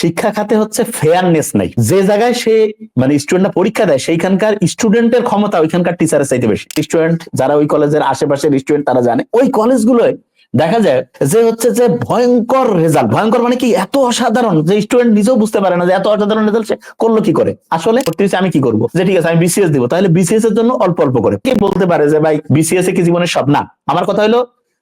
শিক্ষা খাতে হচ্ছে ফেয়ারনেস নাই। যে জায়গায় সে মানে স্টুডেন্টরা পরীক্ষা দেয়, সেইখানকার স্টুডেন্টের ক্ষমতা ওইখানকার টিচারের চাইতে বেশি। স্টুডেন্ট যারা ওই কলেজের আশেপাশের স্টুডেন্ট তারা জানে। ওই কলেজগুলোয় দেখা যায় যে হচ্ছে যে ভয়ঙ্কর রেজাল্ট ভয়ঙ্কর মানে কি? এত অসাধারণ যে স্টুডেন্ট নিজেও বুঝতে পারে না যে এত অসাধারণ রেজাল্ট সে করল কি করে। আসলে আমি কি করব? যে ঠিক আছে, আমি বিসিএস দিব। তাহলে বিসিএস এর জন্য অল্প অল্প করে। কে বলতে পারে যে, ভাই বিসিএস এ কি জীবনের সব? না। আমার কথা হলো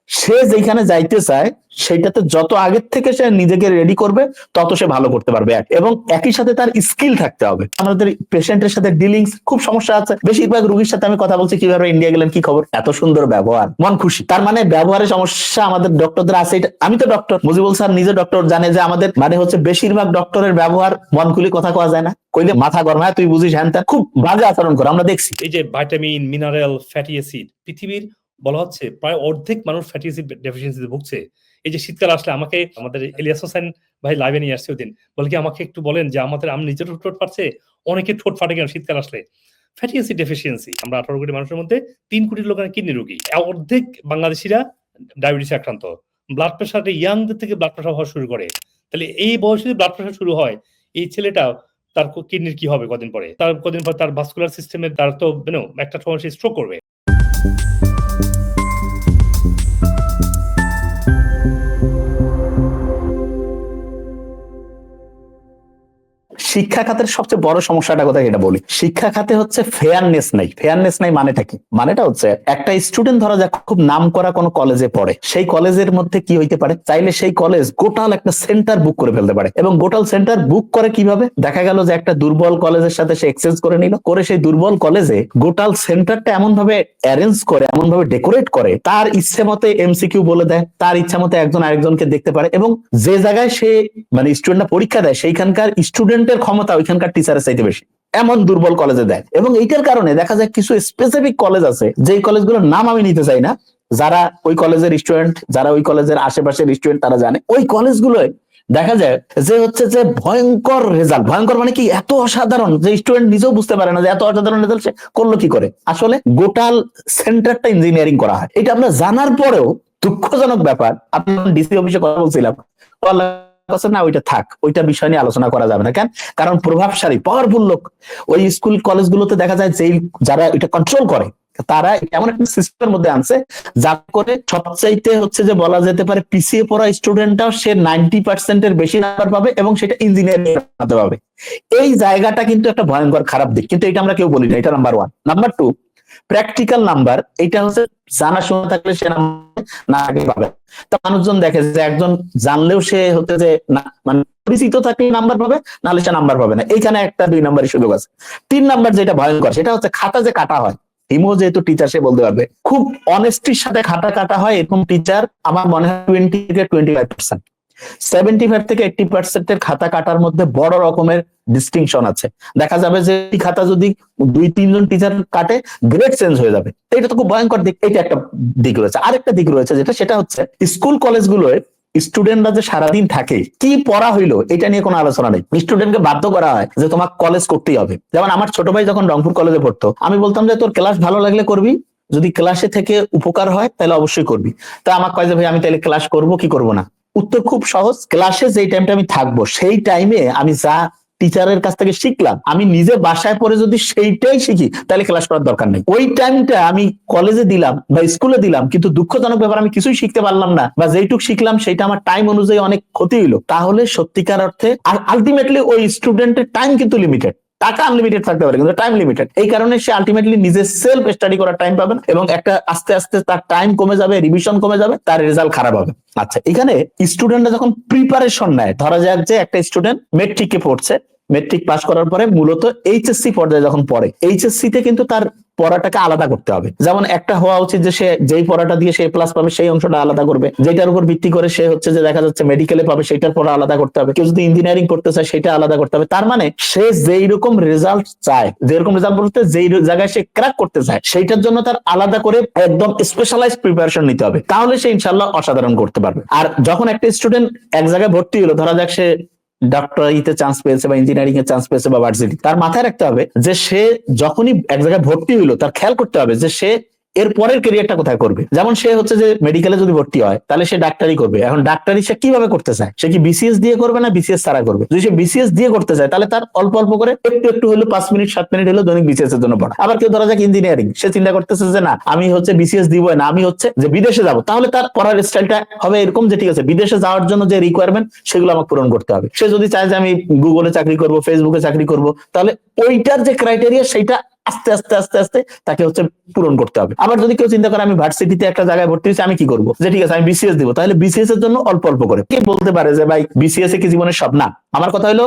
সে যেখানে যাইতে চায়, সেইটাতে যত আগের থেকে সে নিজেকে রেডি করবে, তত সে ভালো করতে পারবে। এবং একই সাথে তার স্কিল থাকতে হবে। আমাদের পেশেন্টের সাথে ডিলিংস খুব সমস্যা আছে। বেশিরভাগ রোগীর সাথে আমি কথা বলছি, কীভাবে ইন্ডিয়া গেলেন, কি খবর? এত সুন্দর ব্যবহার, মন খুশি। তার মানে ব্যবহারের সমস্যা আমাদের ডক্টরদের আছে। আমি তো ডক্টর মুজিবুল স্যার নিজে ডক্টর জানে যে আমাদের মানে হচ্ছে বেশিরভাগ ডক্টরের ব্যবহার মন খুলি কথা কওয়া যায় না। কইলে মাথা গরম হয়, তুই বুঝিস, হ্যান। খুব বাজে আচরণ করে, আমরা দেখছি। এই যে ভাইটামিন মিনারেল ফ্যাটি অ্যাসিড পৃথিবীর বলা হচ্ছে, প্রায় অর্ধেক মানুষ ফ্যাটি অ্যাসিড ডেফিসিয়েন্সিতে ভুগছে। এই যে শীতকাল আসলে আমাকে, আমাদের এলিয়াস হোসেন ভাই লাইভে নিয়ে আসছে ওদিন। বলে কি, আমাকে একটু বলেন যে, আমাদের, আমি নিজের ঠোঁট ফাটছে, অনেকে ঠোঁট ফাটে কেন শীতকাল আসলে? ফ্যাটি অ্যাসিড ডেফিসিয়েন্সি আমরা আঠারো কোটি মানুষের মধ্যে তিন কোটি লোকের কিডনি রোগী। অর্ধেক বাংলাদেশিরা ডায়াবেটিস আক্রান্ত। ব্লাড প্রেশারটা ইয়াংদের থেকে ব্লাড প্রেশার হওয়া শুরু করে। তাহলে এই বয়সে ব্লাড প্রেশার শুরু হয়, এই ছেলেটা তার কিডনির কি হবে কদিন পরে? তার কদিন পর তার ভাস্কুলার সিস্টেমে তার তো একটা সময় সে স্ট্রোক করবে। শিক্ষা খাতের সবচেয়ে বড় সমস্যাটা কোথায় এটা বলি। শিক্ষা খাতে হচ্ছে ফেয়ারনেস নাই। ফেয়ারনেস নাই মানেটা কি? মানেটা হচ্ছে একটা স্টুডেন্ট ধরা যাক খুব নাম করা কোনো কলেজে পড়ে, সেই কলেজের মধ্যে কি হইতে পারে? চাইলে সেই কলেজ গোটাল একটা সেন্টার বুক করে ফেলতে পারে এবং গোটাল সেন্টার বুক করে কীভাবে? দেখা গেল যে একটা দুর্বল কলেজের সাথে সে এক্সচেঞ্জ করে নিল, করে সেই দুর্বল কলেজে গোটাল সেন্টারটা এমন ভাবে অ্যারেঞ্জ করে এমন ভাবে ডেকোরেট করে, তার ইচ্ছে মতে এমসিকিউ বলে দেয়, তার ইচ্ছা মতে একজন আরেকজনকে দেখতে পারে এবং যে জায়গায় সে মানে স্টুডেন্টরা পরীক্ষা দেয়, সেইখানকার স্টুডেন্টের ক্ষমতা ওইখানকার টিচারের চাইতে বেশি। এমন দুর্বল কলেজে দেয়। এবং এইটার কারণে দেখা যায় কিছু স্পেসিফিক কলেজ আছে, যেই কলেজগুলোর নাম আমি নিতে চাই না। যারা ওই কলেজের স্টুডেন্ট যারা ওই কলেজের আশেপাশের স্টুডেন্ট তারা জানে। ওই কলেজগুলোয় দেখা যায় যে হচ্ছে যে ভয়ঙ্কর রেজাল্ট ভয়ঙ্কর মানে কি? এত অসাধারণ যে স্টুডেন্ট নিজেও বুঝতে পারে না যে এত অসাধারণ রেজাল্ট সে করল কি করে। আসলে গোটাল সেন্টারটা ইঞ্জিনিয়ারিং করা হয়। এটা আমরা জানার পরেও দুঃখজনক ব্যাপার আপনি ডিসি অফিসে কথা বলছিলাম। কাছে না, ওইটা থাক, ওইটা বিষয় নিয়ে আলোচনা করা যাবে না। কেন? কারণ প্রভাবশালী পাওয়ারফুল লোক। ওই স্কুল কলেজগুলোতে দেখা যায় যেই যারা এটা কন্ট্রোল করে, তারা এমন একটা সিস্টেমের মধ্যে আনছে, যা করে সবচাইতে হচ্ছে যে বলা যেতে পারে পিছিয়ে পড়া স্টুডেন্টটাও সে নাইনটি পার্সেন্টের বেশি নাম্বার পাবে এবং সেটা ইঞ্জিনিয়ারিং পাবে। এই জায়গাটা কিন্তু একটা ভয়ঙ্কর খারাপ দিক। কিন্তু এটা আমরা কেউ বলি না, এটা number one number two practical number এটা হচ্ছে জানা শোনা থাকলে সে না আগে পাবে। তা মানুষজন দেখে যে একজন জানলেও সে হতে যে না মানে পরিচিত থাকলে নাম্বার পাবে, নাহলে সে নাম্বার পাবে না। এইখানে একটা দুই নাম্বারের সুযোগ আছে। তিন নাম্বার যেটা ভয়ঙ্কর, সেটা হচ্ছে খাতা যে কাটা হয়। হিমো যেহেতু টিচার সে বলতে পারবে। খুব অনেস্টির সাথে খাতা কাটা হয়, এরকম টিচার আমার মনে হয় টোয়েন্টি থেকে twenty five percent seventy five থেকে এইটটি পার্সেন্টের খাতা কাটার মধ্যে বড় রকমের ডিস্টিংশন আছে। দেখা যাবে যে খাতা যদি দুই, তিনজন টিচার কাটে গ্রেড চেঞ্জ হয়ে যাবে। এটা তো খুব ভয়ঙ্কর দিক। এটা একটা দিক রয়েছে। আরেকটা দিক রয়েছে যেটা, সেটা হচ্ছে স্কুল কলেজগুলোয় স্টুডেন্টরা যে সারাদিন থাকে, কি পড়া হইল, এটা নিয়ে কোনো আলোচনা নেই। স্টুডেন্টকে বাধ্য করা হয় যে তোমার কলেজ করতেই হবে। যেমন আমার ছোট ভাই যখন রংপুর কলেজে পড়তো, আমি বলতাম যে, তোর ক্লাস ভালো লাগলে করবি। যদি ক্লাসে থেকে উপকার হয়, তাহলে অবশ্যই করবি। তা আমার কয় যে, ভাই, আমি তাহলে ক্লাস করব, কি করব না? উত্তর খুব সহজ ক্লাসে যেই টাইমটা আমি থাকব, সেই টাইমে আমি যা টিচারের কাছ থেকে শিখলাম। আমি নিজে বাসায় পড়ে যদি সেইটাই শিখি, তাহলে ক্লাস করার দরকার নেই। ওই টাইমটা আমি কলেজে দিলাম বা স্কুলে দিলাম, কিন্তু দুঃখজনক ব্যাপার, আমি কিছুই শিখতে পারলাম না বা যেইটুক শিখলাম সেটা আমার টাইম অনুযায়ী অনেক ক্ষতি হইল। তাহলে সত্যিকার অর্থে, আর আলটিমেটলি ওই স্টুডেন্টের টাইম কিন্তু লিমিটেড টাকা আনলিমিটেড থাকতে পারে, কিন্তু টাইম লিমিটেড এই কারণে সে আলটিমেটলি নিজের সেলফ স্টাডি করার টাইম পাবেন এবং একটা আস্তে আস্তে তার টাইম কমে যাবে রিভিশন কমে যাবে, তার রেজাল্ট খারাপ হবে। আচ্ছা এখানে স্টুডেন্টরা যখন প্রিপারেশন নেয়, ধরা যাক যে একটা স্টুডেন্ট মেট্রিকে পড়ছে মেট্রিক পাস করার পরে মূলত এইচএসসি পর্যায়ে যখন পড়ে এইচএসসি তে কিন্তু তার পড়াটাকে আলাদা করতে হবে। যেমন একটা হওয়া উচিত যে সে যেই পড়াটা দিয়ে সে প্লাস পাবে, সেই অংশটা আলাদা করবে। যেটার উপর ভিত্তি করে সে হচ্ছে যে দেখা যাচ্ছে মেডিকেলে পাবে সেটার পড়া আলাদা করতে হবে। কেউ যদি ইঞ্জিনিয়ারিং করতে চায়, সেটা আলাদা করতে হবে। তার মানে সে যেই রকম রেজাল্ট চায় যেরকম রেজাল্ট বলতে যেই জায়গায় সে ক্র্যাক করতে চায়, সেইটার জন্য তার আলাদা করে একদম স্পেশালাইজ প্রিপারেশন নিতে হবে। তাহলে সে ইনশাল্লাহ অসাধারণ করতে পারবে। আর যখন একটা স্টুডেন্ট এক জায়গায় ভর্তি হলো, ধরা যাক সে ডক্টরিতে চান্স পেয়েছে বা ইঞ্জিনিয়ারিং এর চান্স পেয়েছে বা ভার্সিটি তার মাথায় রাখতে হবে যে সে যখনই এক জায়গায় ভর্তি হইল, তার খেয়াল করতে হবে যে সে এর পরের ক্যারিয়ারটা কোথায় করবে? যেমন সে হচ্ছে যে মেডিকেলে যদি ভর্তি হয়, তাহলে সে ডাক্তারি করবে। এখন ডাক্তারি সে কীভাবে করতে চায়? সে কি বিসিএস দিয়ে করবে না বিসিএস ছাড়া করবে? যদি সে বিসিএস দিয়ে করতে চায়, তাহলে তার অল্প অল্প করে একটু একটু হলো পাঁচ মিনিট, সাত মিনিট হলো দৈনিক বিসিএস এর জন্য পড়া। আবার কেউ ধরা যাক ইঞ্জিনিয়ারিং সে চিন্তা করতেছে যে না, আমি হচ্ছে বিসিএস দিব না, আমি হচ্ছে যে বিদেশে যাব, তাহলে তার পড়ার স্টাইলটা হবে এরকম যে ঠিক আছে, বিদেশে যাওয়ার জন্য যে রিকোয়ারমেন্ট সেগুলো আমাকে পূরণ করতে হবে। সে যদি চায় যে আমি গুগলে চাকরি করব ফেসবুকে চাকরি করব, তাহলে ওইটার যে ক্রাইটেরিয়া সেটা আস্তে আস্তে আস্তে আস্তে তাকে হচ্ছে পূরণ করতে হবে। আবার যদি কেউ চিন্তা করে আমি ভার্সিটিতে একটা জায়গায় ভর্তি হয়েছি, আমি কি করব? যে ঠিক আছে, আমি বিসিএস দিব। তাহলে বিসিএস এর জন্য অল্প অল্প করে। কে বলতে পারে যে, ভাই বিসিএস এ কি জীবনের সব না। আমার কথা হলো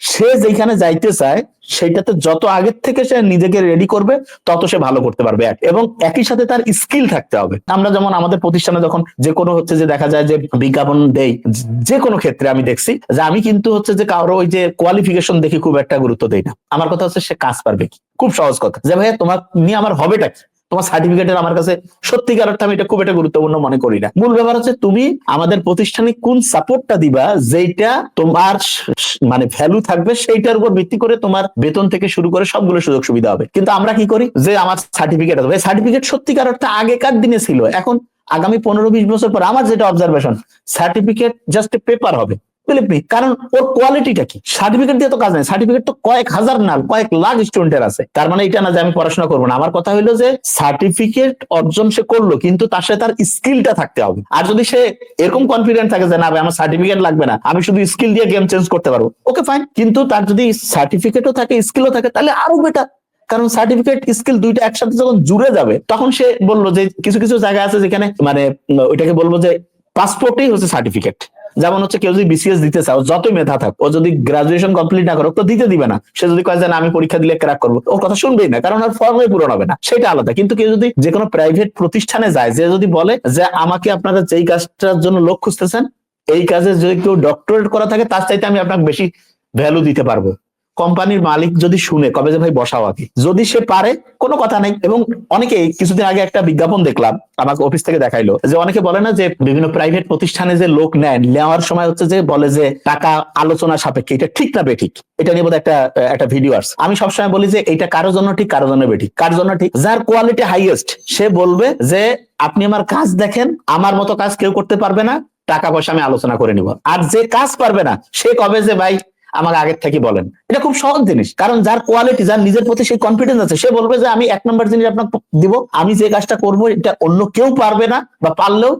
সে যেখানে যাইতে চায় সেটাতে যত আগের থেকে সে নিজেকে রেডি করবে, তত সে ভালো করতে পারবে। এবং একই সাথে তার স্কিল থাকতে হবে। আমরা যেমন আমাদের প্রতিষ্ঠানে যখন যে কোনো হচ্ছে যে দেখা যায় যে বিজ্ঞাপন দেই, যে কোনো ক্ষেত্রে আমি দেখছি যে আমি কিন্তু হচ্ছে যে কারও ওই যে কোয়ালিফিকেশন দেখে খুব একটা গুরুত্ব দেই না। আমার কথা হচ্ছে সে কাজ পারবে কি? খুব সহজ কথা। যে ভাইয়া, তোমার নিয়ে আমার হবেটা কি? তোমার সার্টিফিকেটের আমার কাছে সত্যিকার অর্থে আমি এটা খুব একটা গুরুত্বপূর্ণ মনে করি না। মূল ব্যাপার হচ্ছে তুমি আমাদের প্রতিষ্ঠানে কোন সাপোর্টটা দিবা যেটা তোমার মানে ভ্যালু থাকবে সেইটার উপর ভিত্তি করে তোমার বেতন থেকে শুরু করে সবগুলো সুযোগ সুবিধা হবে। কিন্তু আমরা কি করি? যে আমার সার্টিফিকেট আছে। সার্টিফিকেট সত্যিকার অর্থে আগেকার দিনে ছিল। এখন আগামী পনেরো বিশ বছর পর আমার যেটা অবজারভেশন সার্টিফিকেট জাস্ট পেপার হবে। বিলিভ কারণ ওর কোয়ালিটিটা কি? সার্টিফিকেট দিয়ে তো কাজ নাই। সার্টিফিকেট তো কয়েক হাজার না কয়েক লাখ স্টুডেন্টের আছে। তার মানে এটা না যে আমি পড়াশোনা করব না। আমার কথা হলো যে সার্টিফিকেট অর্জন সে করল, কিন্তু তার সাথে তার স্কিলটা থাকতে হবে। আর যদি সে এরকম কনফিডেন্ট থাকে যে না ভাই, আমার সার্টিফিকেট লাগবে না, আমি শুধু স্কিল দিয়ে গেম চেঞ্জ করতে পারব ওকে ফাইন কিন্তু তার যদি সার্টিফিকেটও থাকে স্কিলও থাকে, তাহলে আরও বেটার কারণ সার্টিফিকেট স্কিল দুইটা একসাথে যখন জুড়ে যাবে, তখন সে বলল যে কিছু কিছু জায়গা আছে যেখানে মানে ওইটাকে বলব যে পাসপোর্টেই হচ্ছে সার্টিফিকেট যেমন হচ্ছে কেউ যদি বিসিএস দিতে চাও যতই মেধা থাক, ও যদি গ্রাজুয়েশন কমপ্লিট না করো তো দিতে দিবে না। সে যদি কয় যে আমি পরীক্ষা দিলে ক্র্যাক করব, ওর কথা শুনবেই না, কারণ আর ফর্মে পূরণ হবে না, সেটা আলাদা। কিন্তু কেউ যদি যে কোনো প্রাইভেট প্রতিষ্ঠানে যায়, যে যদি বলে যে, আমাকে আপনারা যেই কাজটার জন্য লোক খুঁজতেছেন, এই কাজে যদি কেউ ডক্টরেট করা থাকে, তার চাইতে আমি আপনাকে বেশি ভ্যালু দিতে পারব। কোম্পানির মালিক যদি শুনে, কবে যে ভাই বসাও আগে? যদি সে পারে, কোনো কথা নাই। এবং অনেকে কিছুদিন আগে একটা বিজ্ঞাপন দেখলাম, আমাকে অফিস থেকে দেখাইলো, যে অনেকে বলে না যে বিভিন্ন প্রাইভেট প্রতিষ্ঠানে যে লোক নেন নেওয়ার সময় হচ্ছে যে বলে যে টাকা আলোচনা সাপেক্ষে, এটা ঠিক না বেঠিক? এটা নিয়ে একটা একটা ভিডিও আসছে। আমি সবসময় বলি যে এটা কারোর জন্য ঠিক, কারোর জন্য বেঠিক। কার জন্য ঠিক, যার কোয়ালিটি হাইয়েস্ট সে বলবে যে আপনি আমার কাজ দেখেন, আমার মতো কাজ কেউ করতে পারবে না, টাকা পয়সা আমি আলোচনা করে নিব। আর যে কাজ পারবে না, সে কবে যে ভাই আমাকে আগের থেকে বলেন। এটা খুব সহজ জিনিস, কারণ যার কোয়ালিটি যার নিজের প্রতি সেই কনফিডেন্স আছে, সে বলবে যে আমি এক নম্বর জিনিস আপনাকে দিব, আমি যে কাজটা করব, এটা অন্য কেউ পারবে না, বা পারলেও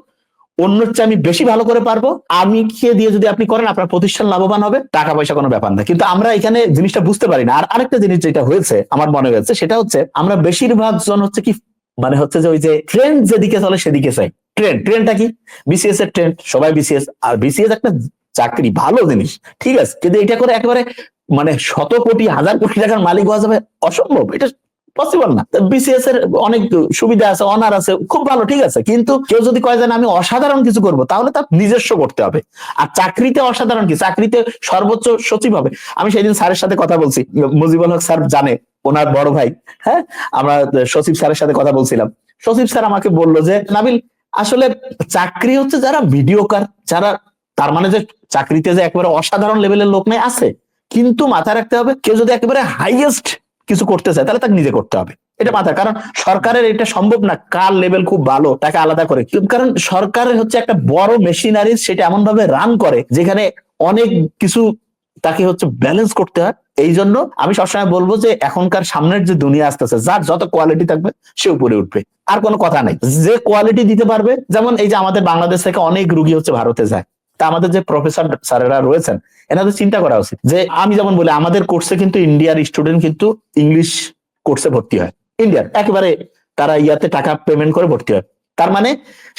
অন্যর চেয়ে আমি বেশি ভালো করে পারব। আমি কে দিয়ে যদি আপনি করেন, আপনার প্রতিষ্ঠান লাভবান হবে, টাকা পয়সা কোনো ব্যাপার না। কিন্তু আমরা এখানে জিনিসটা বুঝতে পারি না। আর আরেকটা জিনিস যেটা হয়েছে, আমার মনে হয়েছে, সেটা হচ্ছে আমরা বেশিরভাগ জন হচ্ছে কি মানে হচ্ছে যে ওই যে ট্রেন্ড যেদিকে চলে সেদিকে চাই। ট্রেন্ড ট্রেন্ডটা কি? বিসিএস এর ট্রেন্ড সবাই বিসিএস আর বিসিএস একটা চাকরি ভালো জিনিস, ঠিক আছে? কিন্তু এটা করে একেবারে মানে শত কোটি, হাজার কোটি টাকার মালিক হওয়া যাবে অসম্ভব, এটা পসিবল না। বিসিএস এর অনেক সুবিধা আছে অনার আছে, খুব ভালো, ঠিক আছে? কিন্তু কেউ যদি কয় যে আমি অসাধারণ কিছু করব, তাহলে তার নিজস্ব করতে হবে। আর চাকরিতে অসাধারণ কি? চাকরিতে সর্বোচ্চ সচিব হবে। আমি সেদিন স্যারের সাথে কথা বলছি, মুজিবুল হক স্যার জানে, ওনার বড় ভাই হ্যাঁ? আমরা সচিব স্যারের সাথে কথা বলছিলাম। সচিব স্যার আমাকে বলল যে, নাবিল, আসলে চাকরি হচ্ছে যারা ভিডিওকার যারা তার মানে যে চাকরিতে যে একেবারে অসাধারণ লেভেলের লোক নেই, আছে। কিন্তু মাথায় রাখতে হবে, কেউ যদি একেবারে হাইয়েস্ট কিছু করতে চায়, তাহলে তাকে নিজে করতে হবে। এটা মাথা কারণ সরকারের এটা সম্ভব না কার লেভেল খুব ভালো, তাকে আলাদা করে। কারণ সরকারের হচ্ছে একটা বড় মেশিনারি সেটা এমন ভাবে রান করে, যেখানে অনেক কিছু তাকে হচ্ছে ব্যালেন্স করতে হয়। এই জন্য আমি সবসময় বলব যে, এখনকার সামনের যে দুনিয়া আসতেছে, যার যত কোয়ালিটি থাকবে, সে উপরে উঠবে। আর কোনো কথা নাই। যে কোয়ালিটি দিতে পারবে, যেমন এই যে আমাদের বাংলাদেশ থেকে অনেক রুগী হচ্ছে ভারতে যায়। তা আমাদের যে প্রফেসর স্যারেরা রয়েছেন, এনাদের চিন্তা করা উচিত যে আমি যেমন বলি, আমাদের কোর্সে কিন্তু ইন্ডিয়ার স্টুডেন্ট কিন্তু ইংলিশ কোর্সে ভর্তি হয়। ইন্ডিয়ার একেবারে তারা ইয়াতে টাকা পেমেন্ট করে ভর্তি হয়। তার মানে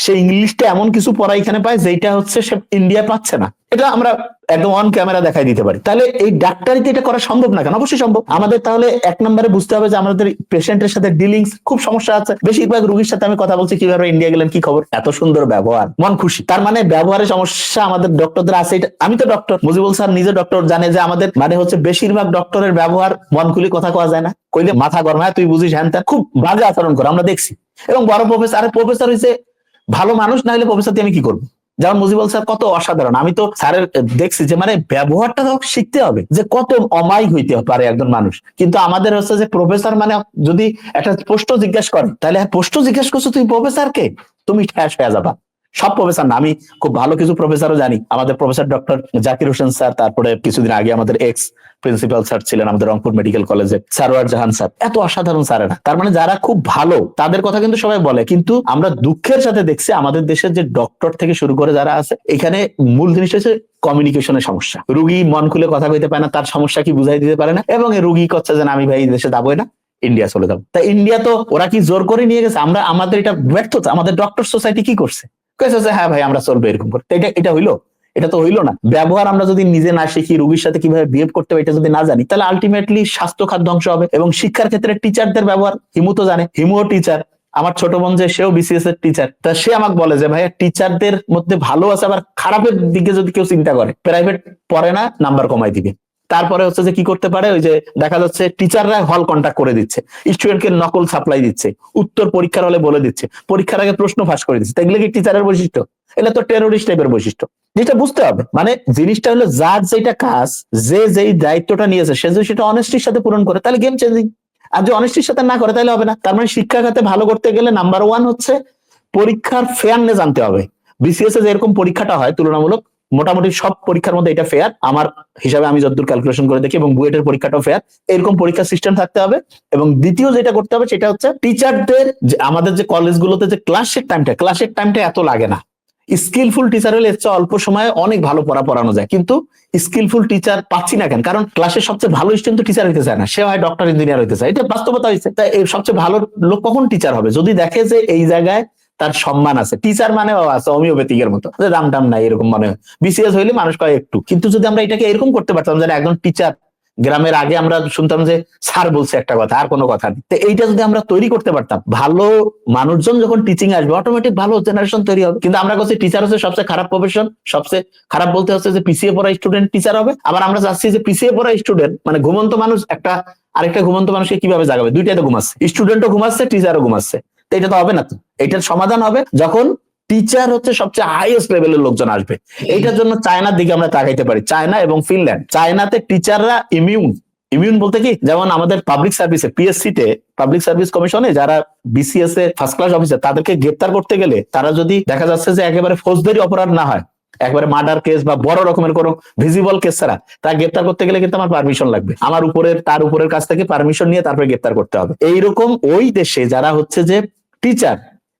সে ইংলিশটা এমন কিছু পড়া এখানে পায় যেটা হচ্ছে সে ইন্ডিয়া পাচ্ছে না। এটা আমরা একদম অন ক্যামেরা দেখাই দিতে পারি। তাহলে এই ডাক্তারিতে এটা করা সম্ভব না কেন? অবশ্যই সম্ভব। আমাদের তাহলে এক নম্বরে বুঝতে হবে যে আমাদের পেশেন্টের সাথে ডিলিংস খুব সমস্যা আছে। বেশিরভাগ রোগীর সাথে আমি কথা বলছি, কীভাবে ইন্ডিয়া গেলেন, কি খবর? এত সুন্দর ব্যবহার, মন খুশি। তার মানে ব্যবহারের সমস্যা আমাদের ডক্টরদের আছে। এটা আমি তো ডক্টর মুজিবুল স্যার নিজে ডক্টর জানে যে আমাদের মানে হচ্ছে বেশিরভাগ ডক্টরের ব্যবহার মন খুলি কথা কওয়া যায় না। কইলে মাথা গরম, হয়, তুই বুঝিস, হ্যান। খুব বাজে আচরণ করে, আমরা দেখছি। এবং বড় প্রফেসর আরে প্রফেসর হয়েছে ভালো মানুষ, না হলে প্রফেসর দিয়ে আমি কি করব? যেমন মুজিবুল স্যার কত অসাধারণ। আমি তো স্যারের দেখছি যে মানে ব্যবহারটা শিখতে হবে যে, কত অমায়িক হইতে পারে একজন মানুষ। কিন্তু আমাদের হচ্ছে যে প্রফেসর মানে যদি একটা প্রশ্ন জিজ্ঞেস করে, তাহলে প্রশ্ন জিজ্ঞেস করছ, তুমি প্রফেসর কে? তুমি ঠ্যাস হয়ে যাবা। সব প্রফেসর না, আমি খুব ভালো কিছু প্রফেসরও জানি। আমাদের professor doctor Zakir Hossain sir, তারপরে কিছুদিন আগে আমাদের এক্স প্রিন্সিপাল স্যার ছিলেন আমাদের রংপুর মেডিকেল কলেজে সারোয়ার জাহান স্যার। এত অসাধারণ স্যারেরা তার মানে যারা খুব ভালো, তাদের কথা কিন্তু সবাই বলে। কিন্তু আমরা দুঃখের সাথে দেখছি আমাদের দেশের যে ডক্টর থেকে শুরু করে যারা আছে, এখানে মূল জিনিস হচ্ছে কমিউনিকেশনের সমস্যা। রুগী মন খুলে কথা কইতে পারে না, তার সমস্যা কি বুঝাই দিতে পারে না, এবং রুগী করছে যে আমি ভাই এই দেশে যাবোই না ইন্ডিয়া চলে যাব। তা ইন্ডিয়া তো ওরা কি জোর করে নিয়ে গেছে? আমরা, আমাদের এটা ব্যর্থতা, আমাদের ডক্টর সোসাইটি কি করছে? যে হ্যাঁ ভাই, আমরা চলবে এরকম করে। এটা এটা হইল? এটা তো হইল না। ব্যবহার আমরা যদি নিজে না শিখি, রুগীর সাথে কীভাবে বিহেভ করতে হবে এটা যদি না জানি, তাহলে আলটিমেটলি স্বাস্থ্য খাত ধ্বংস হবে এবং শিক্ষার ক্ষেত্রে টিচারদের ব্যবহার, হিমু তো জানে, হিমুও টিচার আমার ছোট বোন যে, সেও বিসিএস এর টিচার তা সে আমাকে বলে যে, ভাইয়া টিচারদের মধ্যে ভালো আছে, আবার খারাপের দিকে যদি কেউ চিন্তা করে প্রাইভেট পড়ে না নাম্বার কমাই দিবে। তারপরে হচ্ছে যে কি করতে পারে? ওই যে দেখা যাচ্ছে টিচাররা হল কন্ট্যাক্ট করে দিচ্ছে। স্টুডেন্টকে নকল সাপ্লাই দিচ্ছে। উত্তর পরীক্ষার হলে বলে দিচ্ছে। পরীক্ষার আগে প্রশ্ন ফাঁস করে দিচ্ছে। এগুলো কি টিচারের বৈশিষ্ট্য? এটা তো টেরোরিস্ট টাইপের বৈশিষ্ট্য। যেটা বুঝতে হবে মানে জিনিসটা হলো যার যেটা কাজ, যে যেই দায়িত্বটা নিয়েছে, সে যদি সেটা অনেস্টির সাথে পূরণ করে, তাহলে গেম চেঞ্জিং আর যদি অনেস্টির সাথে না করে, তাহলে হবে না। তার মানে শিক্ষা খাতে ভালো করতে গেলে নাম্বার ওয়ান হচ্ছে পরীক্ষার ফেয়ারনেস আনতে হবে। বিসিএস এ যেরকম পরীক্ষাটা হয় তুলনামূলক মোটামুটি সব পরীক্ষার মধ্যে এটা ফেয়ার আমার হিসাবে আমি যতদূর ক্যালকুলেশন করে দেখি এবং বুয়েটের পরীক্ষাটাও ফেয়ার এরকম পরীক্ষা সিস্টেম থাকতে হবে এবং দ্বিতীয় যেটা করতে হবে সেটা হচ্ছে টিচারদের আমাদের যে কলেজগুলোতে যে ক্লাসের টাইমটা ক্লাসের টাইমটা এত লাগে না। স্কিলফুল টিচার হলে চেয়ে অল্প সময়ে অনেক ভালো পড়া পড়ানো যায়। কিন্তু স্কিলফুল টিচার পাচ্ছি না কেন? কারণ ক্লাসের সবচেয়ে ভালো স্টুডেন্ট তো টিচার হইতে চায় না। সে হয় ডক্টর ইঞ্জিনিয়ার হইতে চায়। এটা বাস্তবতা হয়েছে তাই সবচেয়ে ভালো লোক কখন টিচার হবে? যদি দেখে যে এই জায়গায় তার সম্মান আছে। টিচার মানে আছে হোমিওপ্যাথিকের মতো। দাম টাম নাই এরকম মনে হয় বিসিএস হইলে মানুষ কয় একটু। কিন্তু যদি আমরা এটাকে এরকম করতে পারতাম যে একজন টিচার গ্রামের আগে আমরা শুনতাম যে স্যার বলছে একটা কথা, আর কোনো কথা নেই। তো এইটা যদি আমরা তৈরি করতে পারতাম, ভালো মানুষজন যখন টিচিং আসবে অটোমেটিক ভালো জেনারেশন তৈরি হবে। কিন্তু আমরা কাছে টিচার হচ্ছে সবচেয়ে খারাপ প্রফেশন সবচেয়ে খারাপ বলতে হচ্ছে যে পিছিয়ে পড়া স্টুডেন্ট টিচার হবে। আবার আমরা চাচ্ছি যে পিছিয়ে পড়া স্টুডেন্ট মানে ঘুমন্ত মানুষ একটা, আরেকটা ঘুমন্ত মানুষকে কীভাবে জাগাবে? দুইটাই তো ঘুমাচ্ছে। স্টুডেন্টও ঘুমাচ্ছে টিচারও ঘুমাচ্ছে। এটা তো হবে না তো। এটার সমাধান হবে যখন টিচার হচ্ছে সবচেয়ে হাইয়েস্ট লেভেলের লোকজন আসবে। এইটার জন্য চায়নার দিকে আমরা তাকাইতে পারি। চায়না এবং ফিনল্যান্ড। চায়নাতে টিচাররা ইমিউন ইমিউন বলতে কি? যেমন আমাদের পাবলিক সার্ভিসে পিএসসি তে পাবলিক সার্ভিস কমিশনে যারা বিসিএস এ ফার্স্ট ক্লাস অফিসার তাদেরকে গ্রেপ্তার করতে গেলে তারা যদি দেখা যাচ্ছে যে একেবারে ফৌজদারি অপরাধ না হয়, একবারে মার্ডার কেস বা বড় রকমের কোনো ভিজিবল কেস ছাড়া তা গ্রেপ্তার করতে গেলে কিন্তু আমার পারমিশন লাগবে। আমার উপরের, তার উপরের কাছ থেকে পারমিশন নিয়ে তারপরে গ্রেপ্তার করতে হবে। এইরকম ওই দেশে যারা হচ্ছে যে টিচার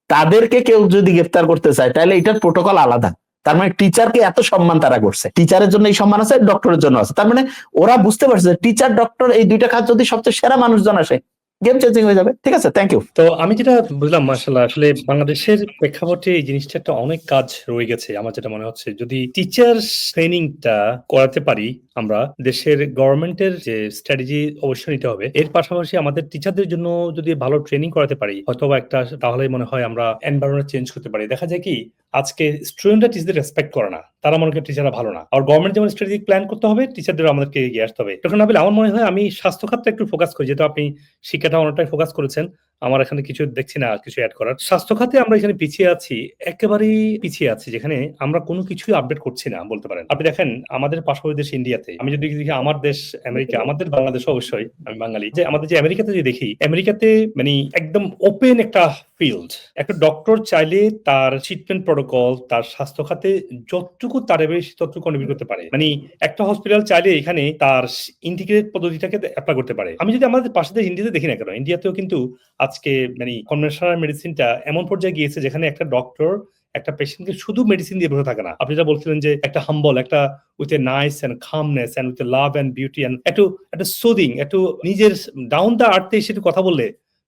তাদেরকে কেউ যদি গ্রেপ্তার করতে চায়, তাহলে এটার প্রোটোকল আলাদা। তার মানে টিচারকে এত সম্মান তারা করছে। টিচারের জন্য এই সম্মান আছে ডক্টরের জন্য আছে। তার মানে ওরা বুঝতে পারছে টিচার ডক্টর এই দুইটা কাজ যদি সবচেয়ে সেরা মানুষজন আসে গেম চেঞ্জিং হয়ে যাবে। ঠিক আছে? থ্যাংক ইউ তো আমি যেটা বুঝলাম মার্শাল্লাহ আসলে বাংলাদেশের প্রেক্ষাপটে এই জিনিসটা একটা অনেক কাজ রয়ে গেছে। আমার যেটা মনে হচ্ছে, যদি টিচার ট্রেনিংটা করাতে পারি আমরা দেশের গভর্নমেন্টের যে স্ট্র্যাটেজি অবশ্যই নিতে হবে। এর পাশাপাশি আমাদের টিচারদের জন্য যদি ভালো ট্রেনিং করাতে পারি হয়তো একটা তাহলে মনে হয় আমরা এনভায়রনমেন্ট চেঞ্জ করতে পারি। দেখা যায় কি, আজকে স্টুডেন্টরা টিচারদের রেসপেক্ট করে না, তারা মনে করে টিচাররা ভালো না। আর গভর্নমেন্ট যেমন স্ট্র্যাটেজিক প্ল্যান করতে হবে টিচারদের আমাদেরকে এগিয়ে আসতে হবে। তখন ভাবলে আমার মনে হয় আমি স্বাস্থ্য খাতটা একটু ফোকাস করি, যেহেতু আপনি শিক্ষাটা অনেকটাই ফোকাস করেছেন, আমার এখানে কিছু দেখছি না, কিছু অ্যাড করার। স্বাস্থ্য খাতে আমরা এখানে পিছিয়ে আছি, একেবারেই পিছিয়ে আছি, যেখানে আমরা কোনো কিছুই আপডেট করছি না, বলতে পারেন। আপনি দেখেন, আমাদের পাশাপাশি দেশ ইন্ডিয়াতে আমি যদি দেখি আমার দেশ আমেরিকা আমাদের বাংলাদেশ অবশ্যই আমি বাঙালি। যে আমাদের যে আমেরিকাতে যদি দেখি আমেরিকাতে মানে একদম ওপেন একটা ফিল্ড একটা ডক্টর চাইলে তার ট্রিটমেন্ট প্রোটোকল তার স্বাস্থ্য খাতে যতটুকু তার বেশি ততটুকু কন্ট্রিবিউট করতে পারে। মানে একটা হসপিটাল চাইলে এখানে তার ইন্টিগ্রেটেড পদ্ধতিটাকে অ্যাপ্লাই করতে পারে। আমি যদি আমাদের পাশে দেশ ইন্ডিয়াতে দেখি না কেন ইন্ডিয়াতেও কিন্তু আজকে মানে কনভেনশনাল মেডিসিনটা এমন পর্যায়ে গিয়েছে যেখানে একটা ডক্টর একটা পেশেন্টকে শুধু মেডিসিন দিয়ে বসে থাকে না। আপনি যা বলছিলেন যে একটা হাম্বল একটা with a nice and calmness and with a love and beauty and একটু, একটা সোদিং একটু নিজের ডাউন দা আর্থে একটু কথা বললে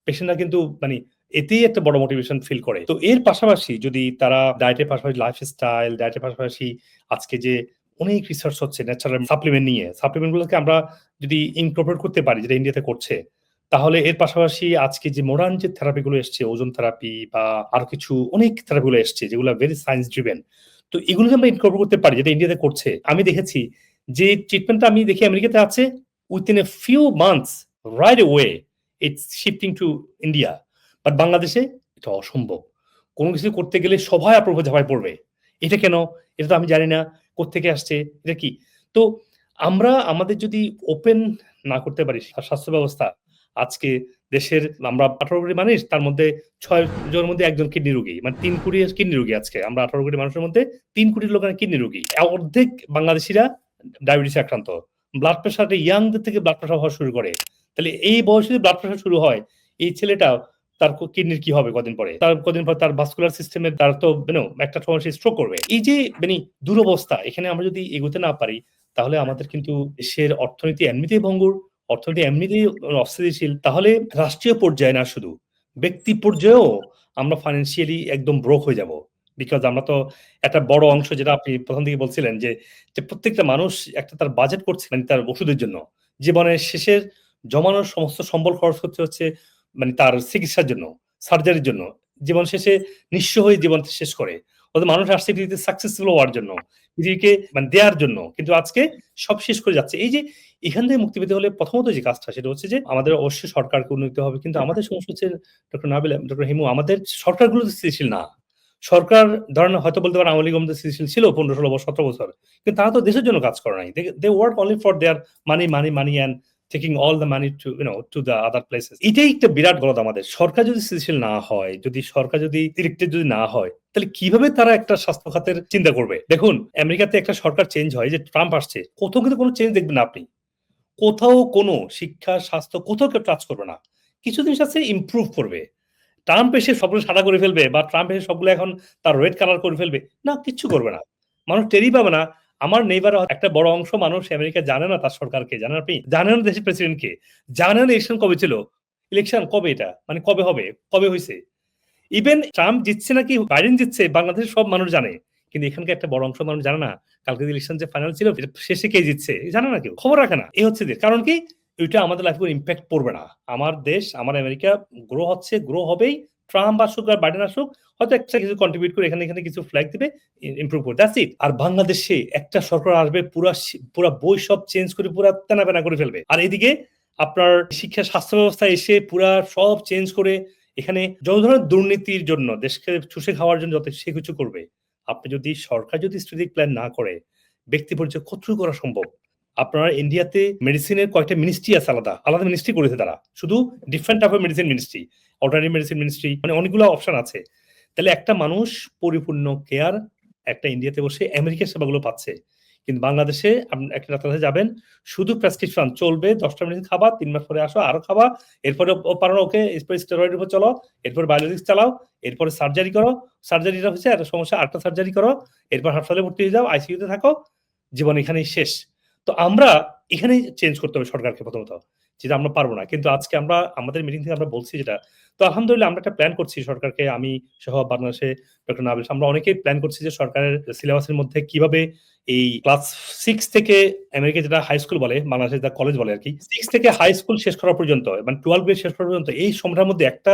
পেশেন্টরা কিন্তু মানে এতেই একটা বড় মোটিভেশন ফিল করে। তো এর পাশাপাশি যদি তারা ডায়েটের পাশাপাশি লাইফস্টাইল ডায়েটের পাশাপাশি আজকে যে অনেক রিসার্চ হচ্ছে ন্যাচারাল সাপ্লিমেন্ট নিয়ে সাপ্লিমেন্ট গুলোকে আমরা যদি ইনকর্পোরেট করতে পারি, যেটা ইন্ডিয়াতে করছে তাহলে এর পাশাপাশি আজকে যে মডার্ন যে থেরাপিগুলো এসছে ওজন থেরাপি বা আরও কিছু অনেক থেরাপিগুলো এসছে, যেগুলো ভেরি সায়েন্স ড্রিভেন তো এগুলো আমরা ইনকর্পোরেট করতে পারি, যেটা ইন্ডিয়াতে করছে। আমি দেখেছি যে ট্রিটমেন্টটা আমি দেখি আমেরিকাতে আছে within a few months right way it's shifting to India but বাংলাদেশে এটা অসম্ভব। কোনো কিছু করতে গেলে সবাই অপ্রভ ঝাপায় পড়বে। এটা কেন? এটা তো আমি জানি না, কোত্থেকে আসছে, এটা কি? তো আমরা, আমাদের যদি ওপেন না করতে পারি স্বাস্থ্য ব্যবস্থা আজকে দেশের, আমরা আঠারো কোটি মানুষ, তার মধ্যে ছয় জনের মধ্যে একজন কিডনি রোগী মানে তিন কোটি কিডনি রোগী আজকে। আমরা আঠারো কোটি মানুষের মধ্যে তিন কোটি লোকের কিডনি রোগী। অর্ধেক বাংলাদেশিরা ডায়াবেটিস আক্রান্ত। ব্লাড প্রেশারটা ইয়াংদের থেকে ব্লাড প্রেশার হওয়া শুরু করে। তাহলে এই বয়সে যদি ব্লাড প্রেশার শুরু হয়, এই ছেলেটা তার কিডনির কি হবে কদিন পরে? তার কদিন পর তার ভাস্কুলার সিস্টেমের তার তো, you একটা সময় স্ট্রোক করবে। এই যে মানে দুরবস্থা, এখানে আমরা যদি এগোতে না পারি, তাহলে আমাদের কিন্তু দেশের অর্থনীতি এমনিতেই ভঙ্গুর। অর্থনীতি এমনিতেই অস্থিতিশীল, তাহলে রাষ্ট্রীয় পর্যায়ে না শুধু, ব্যক্তি পর্যায়েও আমরা ফাইন্যান্সিয়ালি একদম ব্রোক হয়ে যাব। বিকজ আমরা তো একটা বড় অংশ যেটা আপনি প্রথম দিকে বলছিলেন যে যে প্রত্যেকটা মানুষ একটা তার বাজেট করছে মানে তার ওষুধের জন্য। জীবনের শেষের জমানোর সমস্ত সম্বল খরচ করতে হচ্ছে মানে তার চিকিৎসার জন্য সার্জারির জন্য। জীবন শেষে নিঃস্ব হয়ে জীবন শেষ করে। ওদের মানুষ আসছে পৃথিবীতে সাকসেসফুল হওয়ার জন্য পৃথিবীকে মানে দেওয়ার জন্য। কিন্তু আজকে সব শেষ করে যাচ্ছে। এই যে এখান থেকে মুক্তি পেতে হলে প্রথমত যে কাজটা, সেটা হচ্ছে যে আমাদের অবশ্যই সরকারকে উন্নতি হবে। কিন্তু আমাদের সমস্যা হচ্ছে ডক্টর নাবিল, ডক্টর হিমু, আমাদের সরকারগুলো তো স্থিতিশীল না। সরকার, ধরেন হয়তো বলতে পারেন আওয়ামী লীগ স্থিতিশীল ছিল পনেরো, ষোলো বছর, সতেরো বছর। কিন্তু তারা তো দেশের জন্য কাজ করে নাই। They work only for their money money money and taking all the money to you know to the other places এটাই একটা বিরাট গলদ আমাদের। সরকার যদি স্থিতিশীল না হয়, যদি সরকার যদি ইলেক্টেড যদি না হয়, তাহলে কীভাবে তারা একটা স্বাস্থ্য খাতের চিন্তা করবে? দেখুন, আমেরিকাতে একটা সরকার চেঞ্জ হয় যে ট্রাম্প আসছে, কোথাও কিন্তু কোনো চেঞ্জ দেখবেন আপনি। কোথাও কোনো শিক্ষা, স্বাস্থ্য, কোথাও কেউ টাচ করবে না। কিছু জিনিস আছে ইমপ্রুভ করবে। ট্রাম্প এসে সবগুলো সাদা করে ফেলবে, বা ট্রাম্প এসে সবগুলো এখন তার রেড কালার করে ফেলবে। না কিচ্ছু করবে না। মানুষ টেরই পাবে না আমার নেইবার একটা বড় অংশ মানুষ আমেরিকা জানে না তার সরকারকে জানেন আপনি? জানেন দেশের প্রেসিডেন্ট কে? জানেন ইলেকশন কবে ছিল? ইলেকশন কবে এটা? মানে কবে হবে? কবে হয়েছে ইভেন ট্রাম্প জিতছে নাকি বাইডেন জিতছে, বাংলাদেশের সব মানুষ জানে। কিন্তু এখানকার একটা বড় অংশ মানুষ জানে না। কালকে ইলেকশন যে ফাইনাল ছিল শেষে কে জিতছে? জানে না কেউ। খবর রাখে না। এই হচ্ছে কারণ কি? ওইটা আমাদের লাইফে ইম্প্যাক্ট পড়বে না। আমার দেশ, আমার আমেরিকা গ্রো হচ্ছে গ্রো হবেই। ট্রাম্প আসুক আর বাইডেন আসুক হয়তো একটা কিছু কন্ট্রিবিউট করে এখানে এখানে কিছু ফ্ল্যাগ দিবে ইমপ্রুভ করে দ্যাটস ইট আর বাংলাদেশে একটা সরকার আসবে, পুরা পুরা বই সব চেঞ্জ করে, পুরা তেনাবেনা করে ফেলবে। আর এদিকে আপনার শিক্ষা স্বাস্থ্য ব্যবস্থা এসে পুরা সব চেঞ্জ করে এখানে যত ধরনের দুর্নীতির জন্য দেশকে চুষে খাওয়ার জন্য যত সে কিছু করবে, আপনি যদি সরকার যদি স্ট্রেটিক প্ল্যান না করে, ব্যক্তি পরিচয় কতটুকু করা সম্ভব? আপনার ইন্ডিয়াতে মেডিসিনের কয়েকটা মিনিস্ট্রি আছে আলাদা আলাদা মিনিস্ট্রি করেছে তারা। শুধু different type of medicine ministry alternative medicine ministry মানে অনেকগুলো অপশন আছে। তাহলে একটা মানুষ পরিপূর্ণ কেয়ার একটা ইন্ডিয়াতে বসে আমেরিকার সেবাগুলো পাচ্ছে। কিন্তু বাংলাদেশে একটা ডাক্তার যাবেন, শুধু প্রেসক্রিপশন চলবে, দশটা মিনিট খাবা, তিন মাস পরে আসো, আরও খাবা, এরপরে পারো ওকে, এরপরে স্টেরয়েডের উপর চলো, এরপর বায়োলজিক্স চালাও, এরপরে সার্জারি করো সার্জারিটা হচ্ছে একটা সমস্যা, আটটা সার্জারি করো, এরপর হাসপাতালে ভর্তি হয়ে যাও আইসিইউতে থাকো, জীবন এখানেই শেষ। তো আমরা এখানেই চেঞ্জ করতে হবে সরকারকে প্রথমত। যেটা আমরা পারব না। কিন্তু আজকে আমরা, আমাদের মিটিং থেকে আমরা বলছি যেটা, তো আলহামদুলিল্লাহ আমরা একটা প্ল্যান করছি সরকারকে, আমি সহ বাংলাদেশে ডক্টর নাবিল আমরা অনেকেই প্ল্যান করছি যে সরকারের সিলেবাসের মধ্যে কীভাবে এই ক্লাস সিক্স থেকে আমেরিকা যেটা হাই স্কুল বলে বাংলাদেশে যেটা কলেজ বলে আর কি সিক্স থেকে হাই স্কুল শেষ করা পর্যন্ত মানে টুয়েলভ গ্রেড শেষ করা পর্যন্ত, এই সময়টার মধ্যে একটা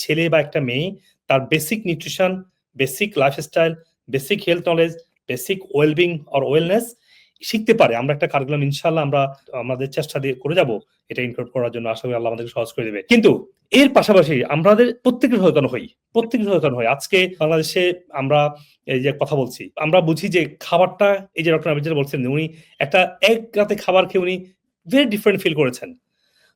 ছেলে বা একটা মেয়ে, তার basic nutrition basic lifestyle basic health knowledge basic wellbeing or wellness শিখতে পারে। আমরা একটা কারিকুলাম ইনশাল্লাহ আমরা, আমাদের চেষ্টা দিয়ে করে যাব। এটা ইনক্লুড করার জন্য আশা করি আল্লাহ আমাদেরকে সহজ করে দেবে। কিন্তু এর পাশাপাশি আমাদের প্রত্যেকের সচেতন হই। প্রত্যেকের সচেতন হই। আজকে বাংলাদেশে আমরা এই যে কথা বলছি, আমরা বুঝি যে খাবারটা, এই যে ডক্টর যেটা বলছেন উনি একটা এক রাতে খাবার খেয়ে উনি ভেরি ডিফারেন্ট ফিল করেছেন।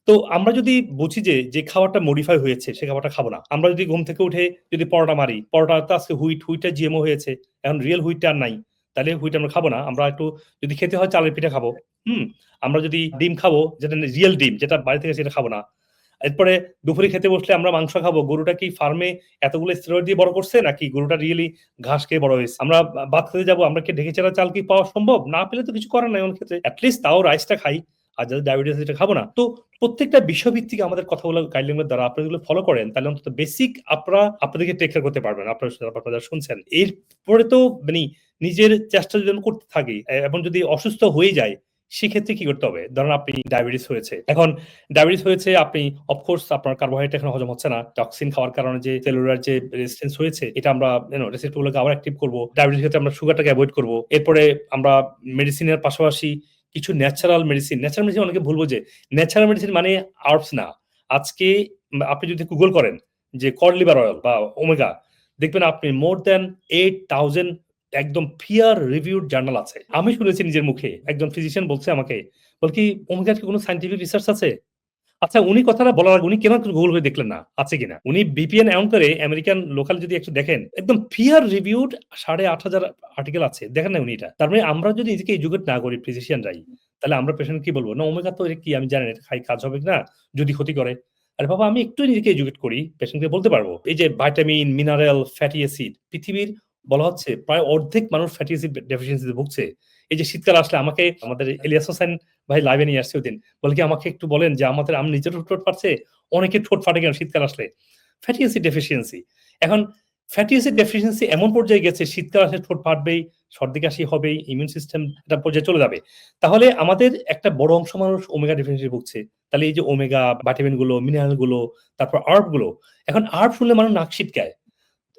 তো আমরা যদি বুঝি যে যে খাবারটা মডিফাই হয়েছে, সে খাবারটা খাব না। আমরা যদি ঘুম থেকে উঠে যদি পরোটা মারি, পরোটাতে আজকে হুইট, হুইটটা জিএমও হয়েছে। এখন রিয়েল হুইটটা আর নাই। তাহলে হুইট আমরা খাব না। আমরা একটু যদি খেতে হয় চালের পিঠা খাব। হুম, আমরা যদি ডিম খাব, যেটা রিয়েল ডিম, যেটা বাড়ি থেকে সেটা খাব না। এরপরে দুপুরে খেতে বসলে আমরা মাংস খাব। গরুটা কি ফার্মে এতগুলো স্টেরয়েড দিয়ে বড় করছে, নাকি গরুটা রিয়েলি ঘাস খেয়ে বড় হয়েছে? আমরা ভাত খেতে যাব। আমরা কি ঢেকে চেরা চাল কি পাওয়া সম্ভব? না পেলে তো কিছু করার নাই অনেক ক্ষেত্রে। অ্যাটলিস্ট তাও রাইসটা খাই। আর যাদের ডায়াবেটিস এটা খাব না। তো প্রত্যেকটা বিষয়ভিত্তিক আমাদের কথাগুলো গাইডলাইনের দ্বারা আপনারা এগুলো ফলো করেন, তাহলে অন্তত বেসিক আপনারা, আপনাদেরকে টেক কেয়ার করতে পারবেন, আপনারা আপনারা শুনছেন। এরপরে তো মানে নিজের চেষ্টা যদি করতে থাকি এবং যদি অসুস্থ হয়ে যায়, সেক্ষেত্রে কি করতে হবে? ধরুন আপনি ডায়াবেটিস হয়েছে। এখন ডায়াবেটিস হয়েছে, আপনি অফকোর্স আপনার কার্বোহাইড্রেট এখন হজম হচ্ছে না। টক্সিন খাওয়ার কারণে যে সেলুলার যে রেজিস্টেন্স হয়েছে, এটা আমরা রেসিপ্টগুলোকে আবার অ্যাক্টিভ করব। ডায়াবেটিস ক্ষেত্রে আমরা সুগারটাকে অ্যাভয়েড করব। এরপরে আমরা মেডিসিনের পাশাপাশি কিছু ন্যাচারাল মেডিসিন ন্যাচারাল মেডিসিন অনেকে ভুলবো যে ন্যাচারাল মেডিসিন মানে আর্বস না। আজকে আপনি যদি গুগল করেন যে কড লিভার অয়েল বা ওমেগা দেখবেন আপনি মোর দেন এইট থাউজেন্ড একদম ফিয়ার রিভিউড জার্নাল আছে। আমি শুনেছি নিজের মুখে। একজন ফিজিশিয়ান বলছে আমাকে, বল কি ওমেগার কি কোনো সাইন্টিফিক রিসার্চ আছে? আচ্ছা উনি কথাটা বলার আগে উনি কেন গুগল করে দেখলেন না? আছে কিনা? উনি বিপিএন এমন করে আমেরিকান লোকাল যদি একটু দেখেন, একদম পিয়ার রিভিউড সাড়ে আট হাজার আর্টিকেল আছে। দেখেন না উনি এটা। তার মানে আমরা যদি নিজেকে এডুকেট না করি ফিজিশিয়ানরাই তাহলে আমরা পেশেন্ট কি বলব? না ওমেগা তো এটা কি, আমি জানি এটা খাই, কাজ হবে না যদি ক্ষতি করে। আরে বাবা, আমি একটু নিজেকে এডুকেট করি পেশেন্টকে বলতে পারব, এই যে ভাইটামিন মিনারেল ফ্যাটি অ্যাসিড পৃথিবীর বলা হচ্ছে প্রায় অর্ধেক মানুষ ফ্যাটি অ্যাসিড ডেফিসিয়েন্সিতে ভুগছে। এই যে শীতকাল আসলে আমাকে আমাদের এলিয়াস হোসেন ভাই লাইভে নিয়ে আসছে ওদিন বলে কি, আমাকে একটু বলেন যে আমাদের আমি নিজের ঠোঁট ফাটছে, অনেকে ঠোঁট ফাটে কেন শীতকাল আসলে? ফ্যাটি অ্যাসিড ডেফিসিয়েন্সি এখন ফ্যাটি অ্যাসিড ডেফিসিয়েন্সি এমন পর্যায়ে গেছে, শীতকাল আসলে ঠোঁট ফাটবেই, সর্দি কাশি হবেই ইমিউন সিস্টেম একটা পর্যায়ে চলে যাবে। তাহলে আমাদের একটা বড় অংশ মানুষ ওমেগা ডেফিসিয়েন্সি ভুগছে। তাহলে এই যে ওমেগা ভাইটামিনগুলো মিনারেলগুলো, তারপর আর্বগুলো। এখন আর্ব শুনলে মানুষ নাক ছিটকায়।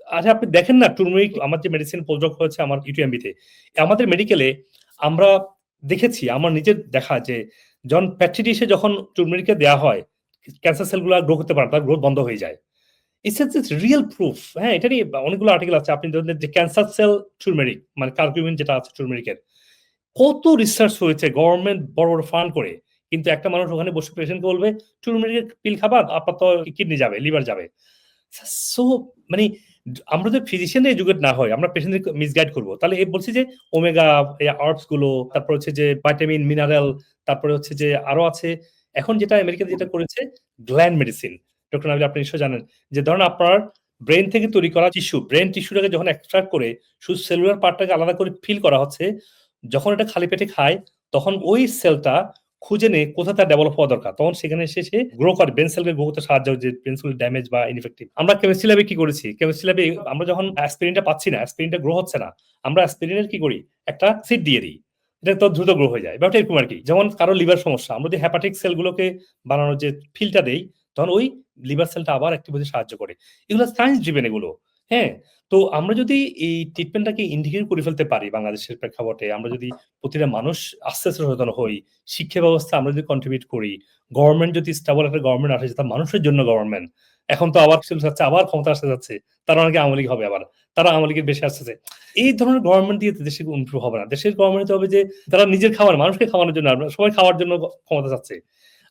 আচ্ছা আপনি দেখেন না টুরমেরিক আমার যে মেডিসিন পোস্টডক হয়েছে আমার ইউটিএমবিতে আমাদের মেডিকেলে আমরা দেখেছি, আমার নিজের দেখা যে যখন প্যাট্রিডিসে যখন টুরমেরিকে দেওয়া হয় ক্যান্সার সেলগুলো গ্রো করতে পারে তার গ্রোথ বন্ধ হয়ে যায়। ইটস রিয়েল প্রুফ হ্যাঁ এটা নিয়ে অনেকগুলো আর্টিকেল আছে, আপনি ধরেন যে ক্যান্সার সেল টুরমেরিক মানে কার্কিউমিন যেটা আছে টুরমেরিকের কত রিসার্চ হয়েছে গভর্নমেন্ট বড় বড় ফান্ড করে, কিন্তু একটা মানুষ ওখানে বসে পেশেন্টকে বলবে টুরমেরিকের পিল খাবার আপাতত কিডনি যাবে লিভার যাবে। সো মানে আমরা যদি ফিজিশিয়ান এডুকেট না হয়, আমরা পেশেন্টদের মিসগাইড করব। তাহলে এই বলছি যে ওমেগা আর্বসগুলো, তারপর হচ্ছে যে ভাইটামিন মিনারেল তারপরে হচ্ছে যে আরও আছে। এখন যেটা আমেরিকাতে যেটা করেছে গ্ল্যান্ড মেডিসিন ডক্টর নাবিল, আপনি নিশ্চয় জানেন যে, ধরেন আপনার ব্রেন থেকে তৈরি করা টিস্যু ব্রেন টিস্যুটাকে যখন এক্সট্রাক্ট করে, শুধু সেলুলার পার্টটাকে আলাদা করে ফিল করা হচ্ছে, যখন এটা খালি পেটে খায়, তখন ওই সেলটা খুঁজে নিয়ে কোথায় তার ডেভেলপ হওয়া দরকার। তখন সেখানে এসে সে গ্রো করে ব্রেন সেলকে গ্রো করতে সাহায্য হয় যে ব্রেন সেল ড্যামেজ বা ইনফেক্টিভ আমরা কেমিস্ট্রি ল্যাবে কি করেছি? কেমিস্ট্রি ল্যাবে আমরা যখন অ্যাসপিরিনটা পাচ্ছি না অ্যাসপিরিনটা গ্রো হচ্ছে না, আমরা অ্যাসপিরিনের কি করি? একটা সিট দিয়ে দিই। এটা তো দ্রুত গ্রো হয়ে যায়। ব্যাপারটা এরকম আর কি। যেমন কারও লিভার সমস্যা, আমরা যদি হ্যাপাটিক সেলগুলোকে বানানোর যে ফিলটা দেই, তখন ওই লিভার সেলটা আবার অ্যাক্টিভ হতে সাহায্য করে। এগুলো সায়েন্স ড্রিভেন এগুলো। হ্যাঁ তো আমরা যদি এই ট্রিটমেন্টটাকে ইন্ডিকেট করে ফেলতে পারি বাংলাদেশের প্রেক্ষাপটে, আমরা যদি প্রতিটা মানুষ আস্তে আস্তে সচেতন হই, শিক্ষা ব্যবস্থা আমরা যদি কন্ট্রিবিউট করি গভর্নমেন্ট যদি স্টেবল একটা গভর্নমেন্ট আসে যেটা মানুষের জন্য গভর্নমেন্ট এখন তো আবার কিছু যাচ্ছে, আবার ক্ষমতা আসতে যাচ্ছে, তারা অনেকে আওয়ামী হবে আবার, তারা আওয়ামী লীগের বেশি আসতেছে। এই ধরনের গভর্নমেন্ট দিয়ে তো দেশে ইমপ্রুভ হবে না, দেশের গভর্নমেন্ট হবে যে তারা নিজের খাবার, মানুষকে খাওয়ানোর জন্য সবাই খাওয়ার জন্য ক্ষমতা চাচ্ছে।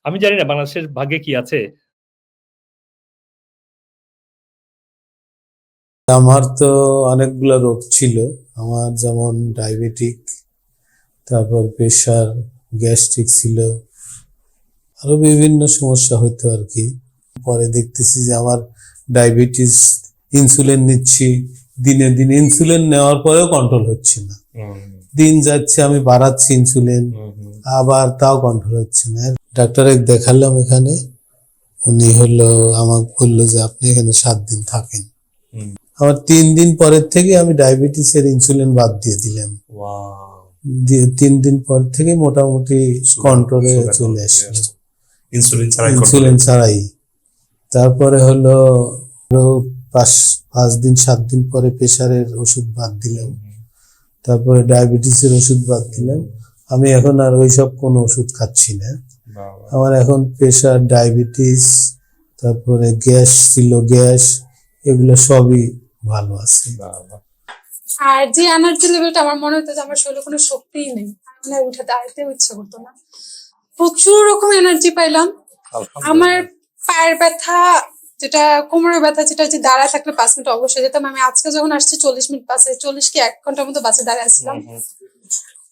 আমি জানি না বাংলাদেশের ভাগ্যে কি আছে আমার তো অনেকগুলো রোগ ছিল। আমার যেমন ডায়াবেটিক তারপর প্রেশার গ্যাস্ট্রিক ছিল। আরও বিভিন্ন সমস্যা হতো আর কি পরে দেখতেছি যে আমার ডায়াবেটিস ইনসুলিন নিচ্ছি। দিনে দিনে ইনসুলিন নেওয়ার পরেও কন্ট্রোল হচ্ছে না। দিন যাচ্ছে আমি বাড়াচ্ছি ইনসুলিন আবার তাও কন্ট্রোল হচ্ছে না। ডাক্তারে দেখালাম এখানে। উনি হলো আমাকে বলল যে আপনি এখানে সাত দিন থাকেন। আমার তিন দিন পরের থেকে আমি ডায়াবেটিসের ইনসুলিন বাদ দিয়ে দিলাম। দিয়ে তিন দিন পর থেকে মোটামুটি কন্ট্রোলে চলে আসলো। ইনসুলিন ছাড়াই ইনসুলিন ছাড়াই। তারপরে হলো পাঁচ পাঁচ দিন সাত দিন পরে প্রেশারের ওষুধ বাদ দিলাম। তারপরে ডায়াবেটিসের ওষুধ বাদ দিলাম। আমি এখন আর ওইসব কোনো ওষুধ খাচ্ছি না। আমার এখন প্রেশার ডায়াবেটিস তারপরে গ্যাস ছিল গ্যাস এগুলো সবই ভালো আছে। আর যে এনার্জি লেভেলটা আমার মনে হতো যে আমার শরীরে কোনো শক্তিই নেই। মানে উঠে দাঁড়াতেও ইচ্ছা করতো না। প্রচুর রকম এনার্জি পাইলাম। আমার পায়ের ব্যথা যেটা কোমরের ব্যথা যেটা যে দাঁড়ায় থাকলে পাঁচ মিনিট অবশ্যই যেতাম। আমি আজকে যখন আসছি চল্লিশ মিনিট বাসে চল্লিশ কি এক ঘণ্টার মতো বাসে দাঁড়িয়ে আসছিলাম।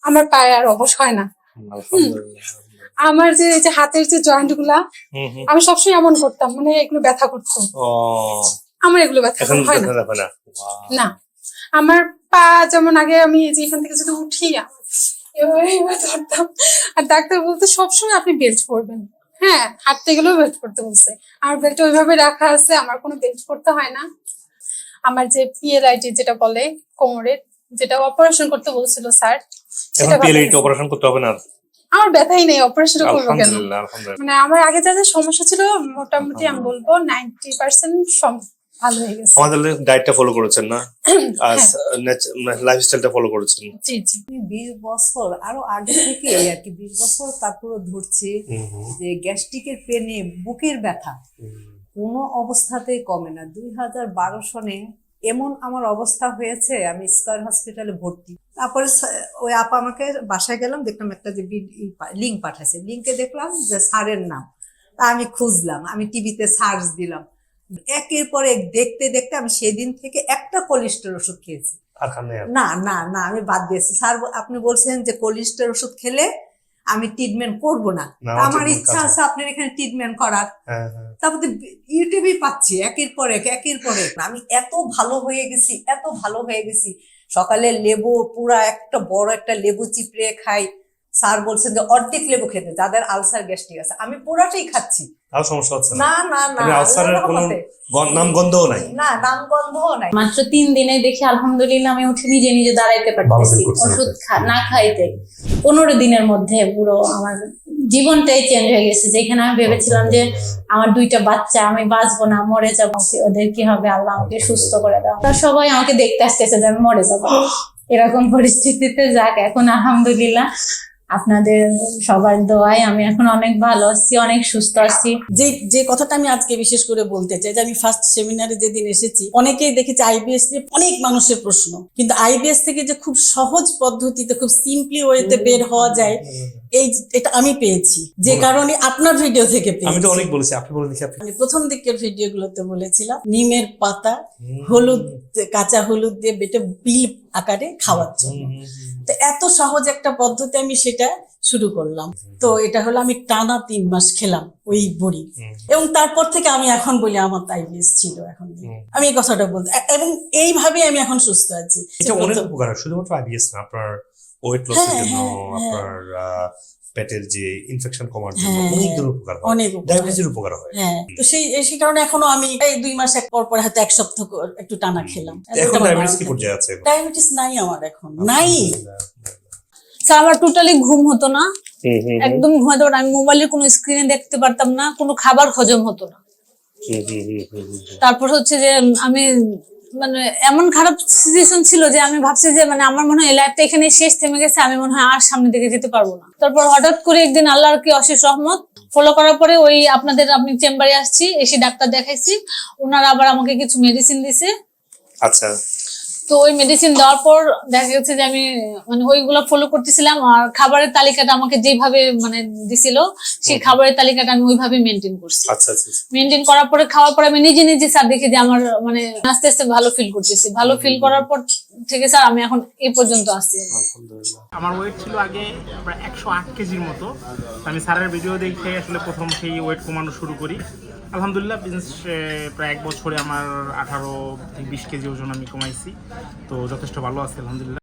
আমার পায়ে আর অবশ হয় না। আমার যে এই যে হাতের যে জয়েন্টগুলা আমি সবসময় এমন করতাম মানে এগুলো ব্যথা করতো। আমার এগুলো ব্যথা হয় না। না? আমার পা যেমন আগে আমি এই যে এখান থেকে যদি উঠি এভাবে এভাবে ধরতাম আর ডাক্তার বলতে সবসময় আপনি বেল্ট পরবেন। হ্যাঁ হাঁটতে গেলেও বেল্ট পরতে বলছে। আর বেল্ট ওইভাবে রাখা আছে আমার কোনো বেল্ট পরতে হয় না। আমার যে পিএলআইটি যেটা বলে কোমরের যেটা অপারেশন করতে বলছিল স্যার সেটা পিএলআইটি অপারেশন করতে হবে না আমার ব্যথাই নেই অপারেশন করব কেন? মানে আমার আগে যাদের সমস্যা ছিল মোটামুটি আমি বলব নাইনটি পার্সেন্ট ভালো হয়ে গেছে। আমাদের ডায়েটটা ফলো করেছেন না? আর লাইফস্টাইলটা ফলো করেছেন। জি জি। আমি বিশ বছর আরও আগে থেকে আর কি বিশ বছর তারপরে ধরছি যে গ্যাস্ট্রিকের পেনে বুকের ব্যথা। কোনো অবস্থাতেই কমে না। দুই হাজার বারো সনে এমন আমার অবস্থা হয়েছে আমি স্কয়ার হসপিটালে ভর্তি। তারপরে ওই আপা আমাকে বাসায় গেলাম দেখলাম একটা যে লিঙ্ক পাঠাইছে। লিঙ্কে দেখলাম যে স্যারের নাম। তা আমি খুঁজলাম আমি টিভিতে সার্চ দিলাম। একের পর এক দেখতে দেখতে আমি সেদিন থেকে একটা কোলেস্টেরল ওষুধ খেয়েছি? না না না আমি বাদ দিয়েছি। স্যার আপনি বলছেন যে কোলেস্টেরল ওষুধ খেলে আমি ট্রিটমেন্ট করব না। না, আমার ইচ্ছা আছে আপনার এখানে ট্রিটমেন্ট করার। হ্যাঁ হ্যাঁ। তারপরে ইউটিউবে পাচ্ছি একের পর এক একের পর এক। আমি এত ভালো হয়ে গেছি এত ভালো হয়ে গেছি। সকালে লেবু পুরা একটা বড় একটা লেবু চিপড়ে খাই। স্যার বলছেন যে অর্ধেক লেবু খেতে যাদের আলসার গ্যাস্ট্রিক আছে। আমি পুরাটাই খাচ্ছি। তাও সমস্যা হচ্ছে না। না না আলসারের কোনো নাম গন্ধও নাই। না নাম গন্ধও নাই। মাত্র তিন দিনে দেখি আলহামদুলিল্লাহ আমি উঠে নিজে নিজে দাঁড়াইতে পারতেছি ওষুধ না খাইতে। পনেরো দিনের মধ্যে পুরো আমার জীবনটাই চেঞ্জ হয়ে গেছে। যেখানে আমি ভেবেছিলাম যে আমার দুইটা বাচ্চা আমি বাঁচবো না মরে যাব। ওদের কি হবে? আল্লাহ আমাকে সুস্থ করে দাও। তারা সবাই আমাকে দেখতে আসতেছে যে আমি মরে যাব। এরকম পরিস্থিতিতে যাক এখন আলহামদুলিল্লাহ আপনাদের সবার দোয়ায় আমি এখন অনেক ভালো আছি অনেক সুস্থ আছি। যে যে কথাটা আমি আজকে বিশেষ করে বলতে চাই যে আমি ফার্স্ট সেমিনারে যেদিন এসেছি অনেকেই দেখেছি আইবিএস নিয়ে অনেক মানুষের প্রশ্ন। কিন্তু আইবিএস থেকে যে খুব সহজ পদ্ধতিতে খুব সিম্পলি ওয়েতে বের হওয়া যায় এই এটা আমি পেয়েছি। যে কারণে আপনার ভিডিও থেকে আমি তো অনেক বলেছি আপনি বলে আমি প্রথম দিকের ভিডিওগুলোতে বলেছিলাম নিমের পাতা হলুদ কাঁচা হলুদ দিয়ে বেটে বিল আকারে খাওয়ার জন্য। এত সহজ একটা পদ্ধতি আমি সেটা শুরু করলাম। তো এটা হলো আমি টানা তিন মাস খেলাম ওই বড়ি। এবং তারপর থেকে আমি এখন বলি আমার আইবিএস ছিল এখন আমি এই কথাটা বলতে এবং এইভাবে আমি এখন সুস্থ আছি। এটা অনেক উপকার শুধুমাত্র আইবিএস না আপনার ওয়েট লসের হ্যাঁ, জন্য হ্যাঁ, হ্যাঁ। আপনার পেটের যে ইনফেকশন কমার জন্য হ্যাঁ, অনেক হ্যাঁ। উপকার হয়। অনেক ডায়াবেটিসের উপকার হয়। হ্যাঁ। তো সেই সেই কারণে এখনও আমি এই দুই মাস এক পর পর হয়তো এক সপ্তাহ একটু টানা খেলাম। এখন ডায়াবেটিস কি পর্যায়ে আছে ডায়াবেটিস নাই আমার এখন নাই। স্যার আমার টোটালি ঘুম হতো না। একদম ঘুমাতে পারতাম আমি মোবাইলের কোনো স্ক্রিনে দেখতে পারতাম না কোনো খাবার হজম হতো না। তারপর হচ্ছে যে আমি মানে এমন খারাপ সিচুয়েশন ছিল যে আমি ভাবছি যে মানে আমার মনে হয় এই লাইফটা এখানে শেষ, থেমে গেছে, আমি মনে হয় আর সামনের দিকে যেতে পারব না। তারপর হঠাৎ করে একদিন আল্লাহর কি অশেষ রহমত ফলো করার পরে ওই আপনাদের আপনি চেম্বারে আসছি, এসে ডাক্তার দেখাইছি ওনারা আবার আমাকে কিছু মেডিসিন দিছে। আচ্ছা। তো ওই মেডিসিন দেওয়ার পর দেখা গেছে যে আমি মানে ওইগুলো ফলো করতেছিলাম আর খাবারের তালিকাটা আমাকে যেভাবে মানে দিছিল সেই খাবারের তালিকাটা আমি ওইভাবে মেনটেন করছি। আচ্ছা আচ্ছা আচ্ছা। মেনটেন করার পরে খাওয়ার পরে আমি নিজে নিজে স্যার দেখি যে আমার মানে আস্তে আস্তে ভালো ফিল করতেছি। ভালো ফিল করার পর থেকে স্যার আমি এখন এই পর্যন্ত আসছি আমার ওয়েট ছিল আগে প্রায় একশো আট কেজির মতো। আমি স্যারের ভিডিও দেখে আসলে প্রথম সেই ওয়েট কমানো শুরু করি। আলহামদুলিল্লাহ বিজনেস প্রায় এক বছরে আমার আঠারো বিশ কেজি ওজন আমি কমাইছি। তো যথেষ্ট ভালো আছে, আলহামদুলিল্লাহ।